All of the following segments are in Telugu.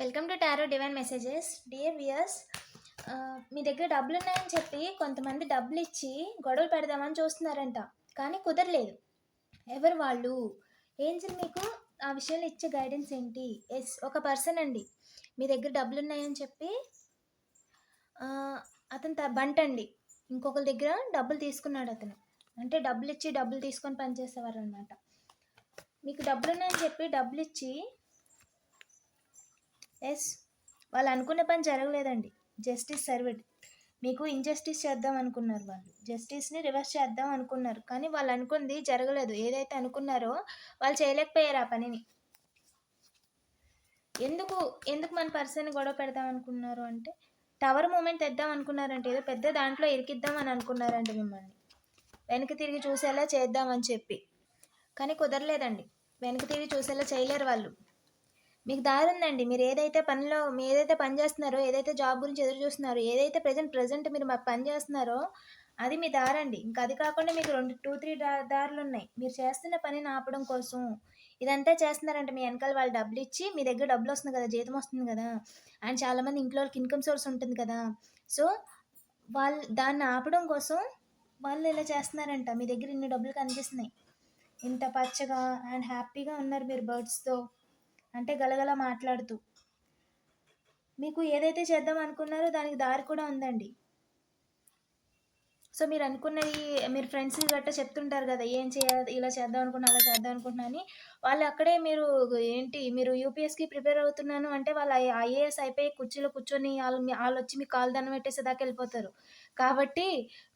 Welcome to tarot divine messages dear viewers మీ దగ్గర డబ్బులు ఉన్నాయని చెప్పి కొంతమంది డబ్బులు ఇచ్చి గొడవలు పెడదామని చూస్తున్నారంట. కానీ కుదరలేదు. ఎవరు వాళ్ళు? ఏంజిల్ మీకు ఆ విషయంలో ఇచ్చే గైడెన్స్ ఏంటి? ఎస్ ఒక పర్సన్ అండి. మీ దగ్గర డబ్బులు ఉన్నాయని చెప్పి అతను త- బంట్ అండి ఇంకొకరి దగ్గర డబ్బులు తీసుకున్నాడు అతను. అంటే డబ్బులు ఇచ్చి డబ్బులు తీసుకొని పనిచేసేవారు అనమాట మీకు డబ్బులు ఉన్నాయని చెప్పి డబ్బులు ఇచ్చి ఎస్ వాళ్ళు అనుకున్న పని జరగలేదండి. జస్టిస్ సర్వెడ్ మీకు ఇంజస్టిస్ చేద్దాం అనుకున్నారు వాళ్ళు. జస్టిస్ని రివర్స్ చేద్దాం అనుకున్నారు. కానీ వాళ్ళు అనుకుంది జరగలేదు. ఏదైతే అనుకున్నారో వాళ్ళు చేయలేకపోయారు ఆ పనిని. ఎందుకు ఎందుకు మన పర్సన్ గొడవ పెడదాం అనుకున్నారు అంటే టవర్ మూమెంట్ తెద్దాం అనుకున్నారంటే ఏదో పెద్ద దాంట్లో ఇరికిద్దాం అని అనుకున్నారండి మిమ్మల్ని. వెనక్కి తిరిగి చూసేలా చేద్దామని చెప్పి. కానీ కుదరలేదండి. వెనక్కి తిరిగి చూసేలా చేయలేరు వాళ్ళు. మీకు దారి ఉందండి. మీరు ఏదైతే పనిలో మీరు ఏదైతే పని చేస్తున్నారో ఏదైతే జాబ్ గురించి ఎదురు చూస్తున్నారో ఏదైతే ప్రజెంట్ ప్రజెంట్ మీరు మా పని చేస్తున్నారో అది మీ దారండి. ఇంకా అది కాకుండా మీకు రెండు టూ త్రీ దారులు ఉన్నాయి. మీరు చేస్తున్న పనిని ఆపడం కోసం ఇదంతా చేస్తున్నారంటే మీ వెనకాల వాళ్ళు డబ్బులు ఇచ్చి మీ దగ్గర డబ్బులు వస్తుంది కదా జీతం వస్తుంది కదా అండ్ చాలామంది ఇంట్లో వాళ్ళకి ఇన్కమ్ సోర్స్ ఉంటుంది కదా. సో వాళ్ళు దాన్ని ఆపడం కోసం వాళ్ళు ఇలా చేస్తున్నారంట. మీ దగ్గర ఇన్ని డబ్బులు కనిపిస్తున్నాయి. ఇంత పచ్చగా అండ్ హ్యాపీగా ఉన్నారు మీరు బర్డ్స్తో. అంటే గలగల మాట్లాడుతూ. మీకు ఏదైతే చేద్దాం అనుకున్నారో దానికి దారి కూడా ఉందండి. సో మీరు అనుకున్నది మీరు ఫ్రెండ్స్ గట్టా చెప్తుంటారు కదా ఏం చేయాలి ఇలా చేద్దాం అనుకున్నా అలా చేద్దాం అనుకుంటున్నా అని. వాళ్ళు అక్కడే మీరు ఏంటి మీరు యూపీఎస్కి ప్రిపేర్ అవుతున్నాను అంటే వాళ్ళు ఐఏఎస్ అయిపోయి కుర్చీలో కూర్చొని వాళ్ళు వాళ్ళు వచ్చి మీ కాలు దండం పెట్టేసే దాకా వెళ్ళిపోతారు. కాబట్టి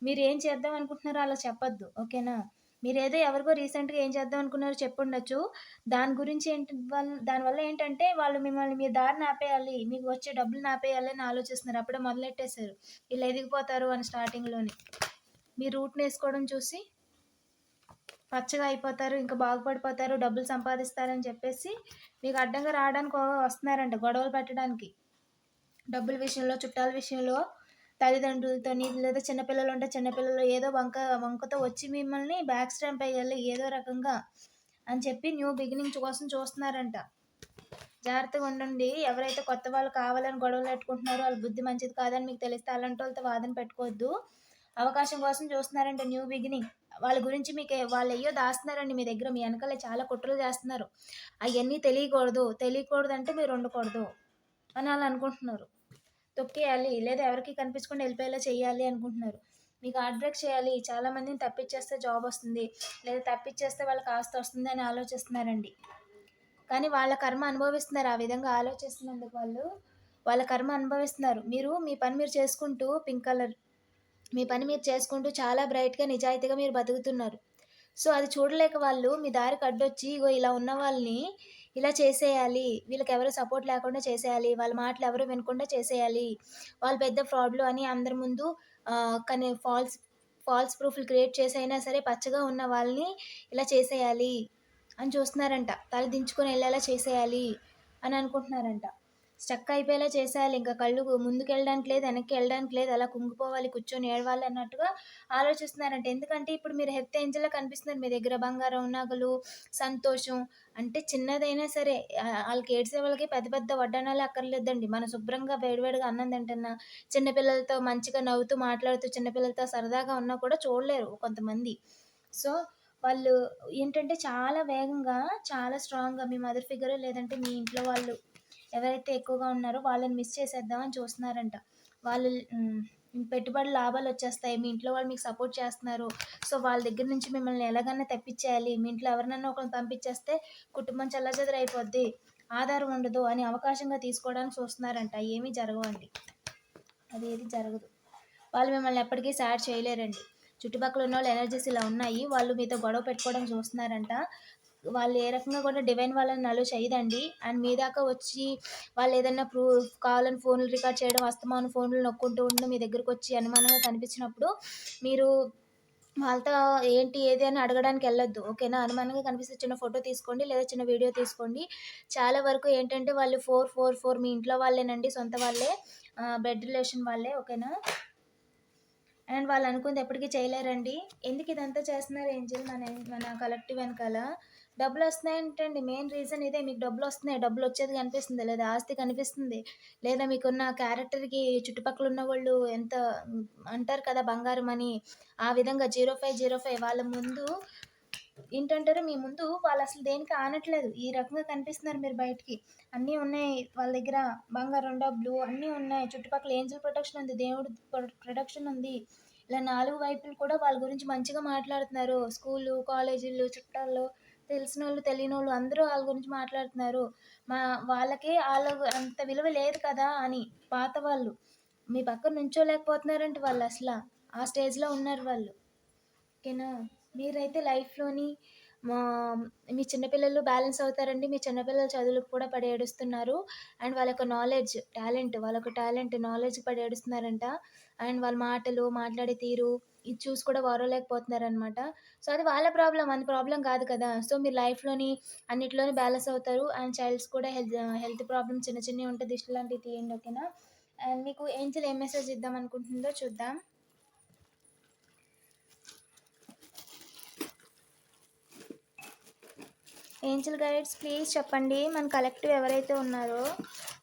మీరు ఏం చేద్దాం అనుకుంటున్నారో అలా చెప్పొద్దు ఓకేనా? మీరు ఏదో ఎవరికో రీసెంట్గా ఏం చేద్దాం అనుకున్నారో చెప్పుండొచ్చు. దాని గురించి ఏంటి వాళ్ళ దానివల్ల ఏంటంటే వాళ్ళు మిమ్మల్ని మీ దారిని ఆపేయాలి మీకు వచ్చే డబ్బులు ఆపేయాలి అని ఆలోచిస్తున్నారు. అప్పుడే మొదలెట్టేశారు. వీళ్ళు ఎదిగిపోతారు అని స్టార్టింగ్లోనే. మీ రూట్ని వేసుకోవడం చూసి పచ్చగా అయిపోతారు ఇంకా బాగుపడిపోతారు డబ్బులు సంపాదిస్తారని చెప్పేసి మీకు అడ్డంగా రావడానికి వస్తున్నారంట గొడవలు పెట్టడానికి. డబ్బుల విషయంలో చుట్టాల విషయంలో తల్లిదండ్రులతో లేదా చిన్నపిల్లలు ఉంటే చిన్నపిల్లలు ఏదో వంక వంకతో వచ్చి మిమ్మల్ని బ్యాక్ స్టాంప్ అయ్యాలి ఏదో రకంగా అని చెప్పి న్యూ బిగినింగ్ కోసం చూస్తున్నారంట. జాగ్రత్తగా ఉండండి. ఎవరైతే కొత్త వాళ్ళు కావాలని గొడవలు పెట్టుకుంటున్నారో వాళ్ళ బుద్ధి మంచిది కాదని మీకు తెలిస్తే అలాంటి వాళ్ళతో వాదన పెట్టుకోవద్దు. అవకాశం కోసం చూస్తున్నారంట న్యూ బిగినింగ్ వాళ్ళ గురించి మీకు వాళ్ళు అయ్యో దాస్తున్నారండి మీ దగ్గర మీ వెనకాల చాలా కుట్రలు చేస్తున్నారు. అవన్నీ తెలియకూడదు. తెలియకూడదు అంటే మీరు ఉండకూడదు. అని వాళ్ళు అనుకుంటున్నారు. తొక్కేయాలి లేదా ఎవరికి కనిపించకుండా వెళ్ళిపోయేలా చేయాలి అనుకుంటున్నారు. మీకు హార్ట్ చేయాలి చాలా మందిని తప్పించేస్తే జాబ్ వస్తుంది లేదా తప్పించేస్తే వాళ్ళకి ఆస్తి వస్తుంది అని ఆలోచిస్తున్నారండి. కానీ వాళ్ళ కర్మ అనుభవిస్తున్నారు ఆ విధంగా ఆలోచిస్తున్నందుకు వాళ్ళు వాళ్ళ కర్మ అనుభవిస్తున్నారు. మీరు మీ పని మీరు చేసుకుంటూ పింక్ కలర్ మీ పని మీరు చేసుకుంటూ చాలా బ్రైట్గా నిజాయితీగా మీరు బతుకుతున్నారు. సో అది చూడలేక వాళ్ళు మీ దారికి అడ్డొచ్చి ఇగో ఇలా ఉన్న వాళ్ళని ఇలా చేసేయాలి. వీళ్ళకి ఎవరు సపోర్ట్ లేకుండా చేసేయాలి. వాళ్ళ మాటలు ఎవరు వినకుండా చేసేయాలి. వాళ్ళు పెద్ద ఫ్రాడ్లు అని అందరి ముందు కానీ ఫాల్స్ ఫాల్స్ ప్రూఫ్లు క్రియేట్ చేసి అయినా సరే పచ్చగా ఉన్న వాళ్ళని ఇలా చేసేయాలి అని చూస్తున్నారంట. తల దించుకొని వెళ్ళేలా చేసేయాలి అని అనుకుంటున్నారంట. స్టక్ అయిపోయేలా చేసేయాలి. ఇంకా కళ్ళు ముందుకు వెళ్ళడానికి లేదు వెనక్కి వెళ్ళడానికి లేదు అలా కుంగిపోవాలి కూర్చొని ఏడవాలి అన్నట్టుగా ఆలోచిస్తున్నారంట. ఎందుకంటే ఇప్పుడు మీరు హెల్త్ ఏంజల్లా కనిపిస్తున్నారు మీ దగ్గర. బంగారం నగలు సంతోషం అంటే చిన్నదైనా సరే వాళ్ళకి ఏడ్సే వాళ్ళకి పెద్ద పెద్ద వడ్డానాలు అక్కర్లేదండి. మన శుభ్రంగా వేడివేడిగా అన్నం తింటున్నా చిన్నపిల్లలతో మంచిగా నవ్వుతూ మాట్లాడుతూ చిన్నపిల్లలతో సరదాగా ఉన్నా కూడా చూడలేరు కొంతమంది. సో వాళ్ళు ఏంటంటే చాలా వేగంగా చాలా స్ట్రాంగ్గా మీ మదర్ ఫిగర్ లేదంటే మీ ఇంట్లో వాళ్ళు ఎవరైతే ఎక్కువగా ఉన్నారో వాళ్ళని మిస్ చేసేద్దామని చూస్తున్నారంట. వాళ్ళు పెట్టుబడి లాభాలు వచ్చేస్తాయి. మీ ఇంట్లో వాళ్ళు మీకు సపోర్ట్ చేస్తున్నారు. సో వాళ్ళ దగ్గర నుంచి మిమ్మల్ని ఎలాగైనా తెప్పించేయాలి. మీ ఇంట్లో ఎవరినైనా ఒకరిని పంపించేస్తే కుటుంబం చల్లచెదరు అయిపోద్ది. ఆధారం ఉండదు అని అవకాశంగా తీసుకోవడానికి చూస్తున్నారంట. ఏమీ జరగవండి. అది ఏది జరగదు. వాళ్ళు మిమ్మల్ని ఎప్పటికీ సాడ్ చేయలేరండి. చుట్టుపక్కల ఉన్న వాళ్ళు ఎనర్జీస్ ఇలా ఉన్నాయి. వాళ్ళు మీతో గొడవ పెట్టుకోవడం చూస్తున్నారంట. వాళ్ళు ఏ రకంగా కూడా డివైన్ వాళ్ళని అలో చేయదండి. అండ్ మీ దాకా వచ్చి వాళ్ళు ఏదైనా ప్రూఫ్ కావాలని ఫోన్లు రికార్డ్ చేయడం అస్తమానం ఫోన్లు నొక్కుంటూ ఉండడం మీ దగ్గరకు వచ్చి అనుమానంగా కనిపించినప్పుడు మీరు వాళ్ళతో ఏంటి ఏది అని అడగడానికి వెళ్ళొద్దు. ఓకేనా? అనుమానంగా కనిపిస్తే చిన్న ఫోటో తీసుకోండి లేదా చిన్న వీడియో తీసుకోండి. చాలా వరకు ఏంటంటే వాళ్ళు ఫోర్ ఫోర్ ఫోర్ మీ ఇంట్లో వాళ్ళేనండి సొంత వాళ్ళే. బ్లడ్ రిలేషన్ వాళ్ళే ఓకేనా? అండ్ వాళ్ళు అనుకుంది ఎప్పటికీ చేయలేరండి. ఎందుకు ఇదంతా చేస్తున్నారు ఏంజల్ మన మన కలెక్టివ్ వెనకాల? డబ్బులు డబ్బులొస్తున్నాయేంటండి మెయిన్ రీజన్ ఇదే. మీకు డబ్బులు వస్తున్నాయి డబ్బులు వచ్చేది కనిపిస్తుంది. లేదా ఆస్తి కనిపిస్తుంది. లేదా మీకున్న క్యారెక్టర్‌కి చుట్టుపక్కల ఉన్న వాళ్ళు ఎంత అంటారు కదా! బంగారం అని ఆ విధంగా 0505 వాళ్ళ ముందు ఏంటంటారు మీ ముందు వాళ్ళు అసలు దేనికి ఆనట్లేదు. ఈ రకంగా కనిపిస్తున్నారు మీరు బయటికి. అన్నీ ఉన్నాయి వాళ్ళ దగ్గర. బంగారం, డబ్బులు అన్నీ ఉన్నాయి. చుట్టుపక్కల ఏంజెల్ ప్రొటెక్షన్ ఉంది. దేవుడు ప్రొటెక్షన్ ఉంది. ఇలా నాలుగు వైపులు కూడా వాళ్ళ గురించి మంచిగా మాట్లాడుతున్నారు. స్కూలు, కాలేజీలు, తెలిసిన వాళ్ళు తెలియని వాళ్ళు అందరూ వాళ్ళ గురించి మాట్లాడుతున్నారు. మా వాళ్ళకి వాళ్ళ అంత విలువ లేదు కదా! అని పాత వాళ్ళు. మీ పక్కన వాళ్ళు అసలు ఆ స్టేజ్‌లో ఉన్నారు వాళ్ళు. ఓకేనా? మీరైతే లైఫ్‌లోని మా మీ చిన్నపిల్లలు బ్యాలెన్స్ అవుతారండి. మీ చిన్నపిల్లలు చదువులకు కూడా పడి ఏడుస్తున్నారు. అండ్ వాళ్ళ యొక్క నాలెడ్జ్, టాలెంట్ వాళ్ళొక టాలెంట్, నాలెడ్జ్ పడి ఏడుస్తున్నారంట. అండ్ వాళ్ళ మాటలు, మాట్లాడే తీరు ఇది చూసి కూడా ఓర్వలేకపోతున్నారనమాట. సో, అది వాళ్ళ ప్రాబ్లం మన ప్రాబ్లం కాదు కదా! సో, మీరు లైఫ్‌లోని అన్నిటిలోని బ్యాలెన్స్ అవుతారు. అండ్ చైల్డ్స్ కూడా హెల్త్ హెల్త్ ప్రాబ్లమ్ చిన్న చిన్నవి ఉంటే దిష్టి లాంటివి తీయండి. ఓకేనా? అండ్ మీకు ఏంజెల్ ఏం మెసేజ్ ఇద్దాం అనుకుంటుందో చూద్దాం. ఏంజెల్ గైడ్స్ ప్లీజ్ చెప్పండి. మన కలెక్టివ్ ఎవరైతే ఉన్నారో,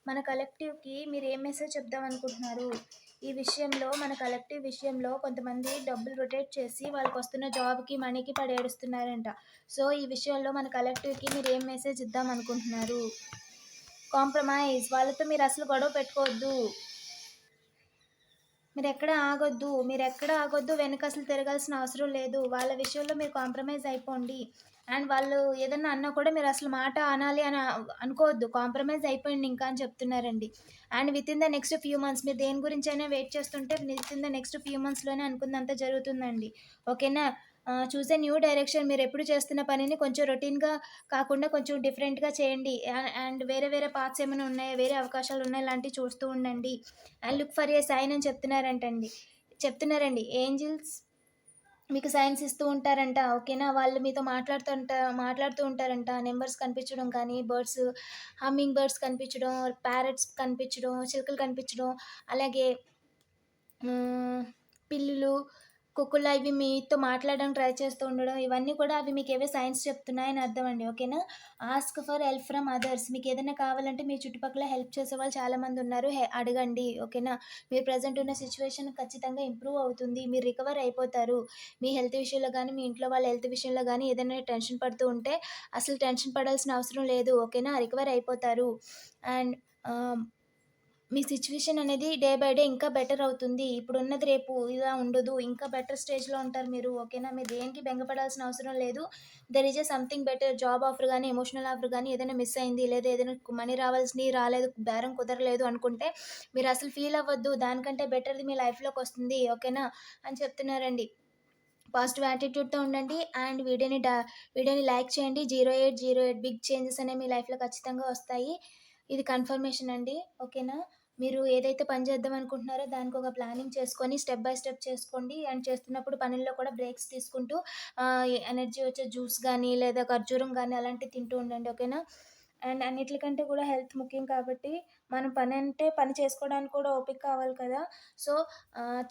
మన కలెక్టివ్‌కి మీరు ఏం మెసేజ్ చెప్దాం అనుకుంటున్నారు? ఈ విషయంలో మన కలెక్టివ్ విషయంలో కొంతమంది డబ్బులు రొటేట్ చేసి వాళ్ళకొస్తున్న జాబ్‌కి, మనీకి పడేడుస్తున్నారంట సో, ఈ విషయంలో మన కలెక్టివ్‌కి మీరు ఏం మెసేజ్ ఇద్దాం అనుకుంటున్నారు? కాంప్రమైజ్ వాళ్ళతో మీరు అసలు గొడవ పెట్టుకోవద్దు. మీరెక్కడ ఆగొద్దు. మీరెక్కడ ఆగొద్దు. వెనకసలు తిరగాల్సిన అవసరం లేదు. వాళ్ళ విషయంలో మీరు కాంప్రమైజ్ అయిపోండి. అండ్ వాళ్ళు ఏదన్నా అన్నా కూడా మీరు అసలు మాట అనాలి అని అనుకోవద్దు. కాంప్రమైజ్ అయిపోయింది ఇంకా అని చెప్తున్నారండి. And within the next few months మీరు దేని గురించైనా వెయిట్ చేస్తుంటే within the next few మంత్స్‌లోనే అనుకున్నదంతా జరుగుతుందండి. ఓకేనా? చూసే న్యూ డైరెక్షన్ మీరు ఎప్పుడు చేస్తున్న పనిని కొంచెం రొటీన్‌గా కాకుండా కొంచెం డిఫరెంట్‌గా చేయండి. అండ్ వేరే వేరే పార్ట్స్ ఏమైనా ఉన్నాయా? వేరే అవకాశాలు ఉన్నాయి ఇలాంటివి చూస్తూ ఉండండి. And look for a sign అని చెప్తున్నారంటండి. చెప్తున్నారండి. ఏంజెల్స్ మీకు సైన్స్ ఇస్తూ ఉంటారంట. ఓకేనా? వాళ్ళు మీతో మాట్లాడుతుంట మాట్లాడుతూ ఉంటారంట. నెంబర్స్ కనిపించడం కానీ, బర్డ్స్ హమ్మింగ్ బర్డ్స్ కనిపించడం, ప్యారెట్స్ కనిపించడం, చిలుకలు కనిపించడం, అలాగే పిల్లులు, కుక్కులు ఇవి మీతో మాట్లాడడానికి ట్రై చేస్తూ ఉండడం. ఇవన్నీ కూడా అవి మీకు ఏవే సైన్స్ చెప్తున్నాయని అర్థం అండి. ఓకేనా? Ask for help from others. మీకు ఏదైనా కావాలంటే మీ చుట్టుపక్కల హెల్ప్ చేసే వాళ్ళు చాలామంది ఉన్నారు. హె అడగండి. ఓకేనా? మీరు ప్రజెంట్ ఉన్న సిచ్యువేషన్ ఖచ్చితంగా ఇంప్రూవ్ అవుతుంది. మీరు రికవర్ అయిపోతారు. మీ హెల్త్ విషయంలో కానీ మీ ఇంట్లో వాళ్ళ హెల్త్ విషయంలో కానీ ఏదైనా టెన్షన్ పడుతూ ఉంటే అసలు టెన్షన్ పడాల్సిన అవసరం లేదు. ఓకేనా? రికవర్ అయిపోతారు. అండ్ మీ సిచ్యువేషన్ అనేది డే బై డే ఇంకా బెటర్ అవుతుంది. ఇప్పుడున్నది రేపు ఇలా ఉండదు. ఇంకా బెటర్ స్టేజ్‌లో ఉంటారు మీరు. ఓకేనా? మీరు దేనికి బెంగపడాల్సిన అవసరం లేదు. There is a something better job offer కానీ ఎమోషనల్ ఆఫర్ కానీ ఏదైనా మిస్ అయింది. లేదా ఏదైనా మనీ రావాల్సినవి రాలేదు, బేరం కుదరలేదు అనుకుంటే మీరు అసలు ఫీల్ అవ్వద్దు. దానికంటే బెటర్‌ది మీ లైఫ్లోకి వస్తుంది ఓకేనా? అని చెప్తున్నారండి. పాజిటివ్ యాటిట్యూడ్‌తో ఉండండి. అండ్ వీడియోని డా వీడియోని లైక్ చేయండి. 0808 బిగ్ చేంజెస్ అనేవి మీ లైఫ్‌లో ఖచ్చితంగా వస్తాయి. ఇది కన్ఫర్మేషన్ అండి. ఓకేనా? మీరు ఏదైతే పని చేద్దాం అనుకుంటున్నారో దానికి ఒక ప్లానింగ్ చేసుకొని స్టెప్ బై స్టెప్ చేసుకోండి. అండ్ చేస్తున్నప్పుడు పనుల్లో కూడా బ్రేక్స్ తీసుకుంటూ ఎనర్జీ వచ్చే జ్యూస్ కానీ లేదా ఖర్జూరం కానీ అలాంటివి తింటూ ఉండండి. ఓకేనా? అండ్ అన్నిటికంటే కూడా హెల్త్ ముఖ్యం కాబట్టి మనం పని అంటే పని చేసుకోవడానికి కూడా ఓపిక కావాలి కదా! సో,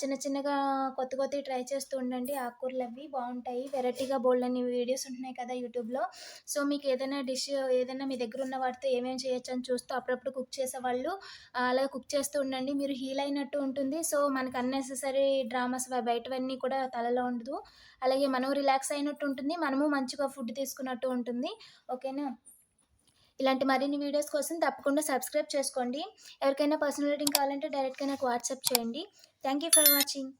చిన్న చిన్నగా కొత్త కొత్తవి ట్రై చేస్తూ ఉండండి. ఆకుకూరలు అవి బాగుంటాయి వెరైటీగా బోలెడన్ని వీడియోస్ ఉంటున్నాయి కదా యూట్యూబ్‌లో. సో, మీకు ఏదైనా డిష్ ఏదైనా మీ దగ్గర ఉన్న వాటితో ఏమేమి చేయొచ్చు అని చూస్తూ అప్పుడప్పుడు కుక్ చేసేవాళ్ళు అలా కుక్ చేస్తూ ఉండండి. మీరు హీల్ అయినట్టు ఉంటుంది. సో, మనకు అన్నెసెసరీ డ్రామాస్ బయటవన్నీ కూడా తలలో ఉండదు. అలాగే మనం రిలాక్స్ అయినట్టు ఉంటుంది. మనము మంచిగా ఫుడ్ తీసుకున్నట్టు ఉంటుంది. ఓకేనా? ఇలాంటి మరిన్ని వీడియోస్ కోసం తప్పకుండా సబ్స్క్రైబ్ చేసుకోండి. ఎవరికైనా పర్సనల్ రీటింగ్ కావాలంటే డైరెక్ట్‌గా నాకు వాట్సాప్ చేయండి. Thank you for watching.